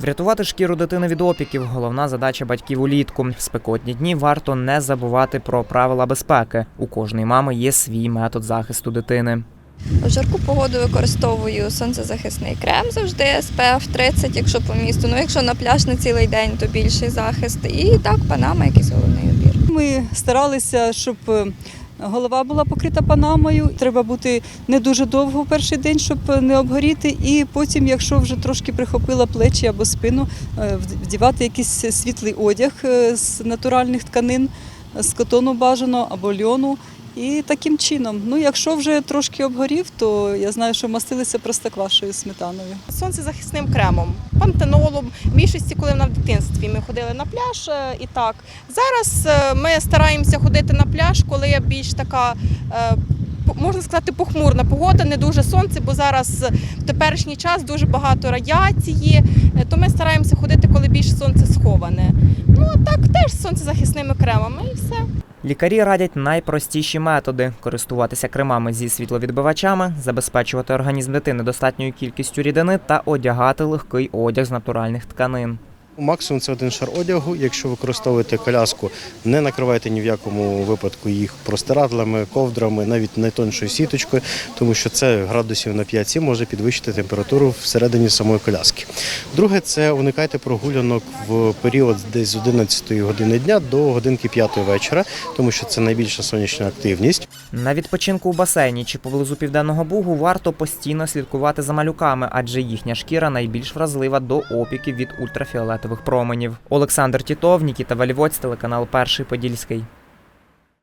Врятувати шкіру дитини від опіків головна задача батьків улітку. В спекотні дні варто не забувати про правила безпеки. У кожної мами є свій метод захисту дитини. В жарку погоду використовую сонцезахисний крем завжди SPF 30, якщо по місту. Ну якщо на пляж на цілий день, то більший захист. І так, панама, якийсь головний убір. Ми старалися, щоб е, голова була покрита панамою. Треба бути не дуже довго перший день, щоб не обгоріти. І потім, якщо вже трошки прихопила плечі або спину, е, вдівати якийсь світлий одяг е, з натуральних тканин, з котону бажано або льону. І таким чином, ну якщо вже трошки обгорів, то я знаю, що мастилися простоквашею сметаною. сонцезахисним кремом, пантенолом. В більшості, коли в дитинстві ми ходили на пляж е, і так. Зараз е, ми стараємося ходити на пляж, коли більш така. е, Можна сказати, похмурна погода, не дуже сонце, бо зараз в теперішній час дуже багато радіації, то ми стараємося ходити, коли більш сонце сховане. Ну а так теж сонцезахисними кремами і все. Лікарі радять найпростіші методи: користуватися кремами зі світловідбивачами, забезпечувати організм дитини достатньою кількістю рідини та одягати легкий одяг з натуральних тканин. Максимум це один шар одягу. Якщо використовуєте коляску, не накривайте ні в якому випадку їх простирадлами, ковдрами, навіть найтоншою сіточкою, тому що це градусів на 5-7 може підвищити температуру всередині самої коляски. Друге, це уникайте прогулянок в період десь з 11 години дня до годинки 5 вечора, тому що це найбільша сонячна активність. На відпочинку у басейні чи поблизу південного бугу варто постійно слідкувати за малюками, адже їхня шкіра найбільш вразлива до опіків від ультрафіолетових променів. Олександр Тітов, Нікіта Валівоць, телеканал Перший Подільський.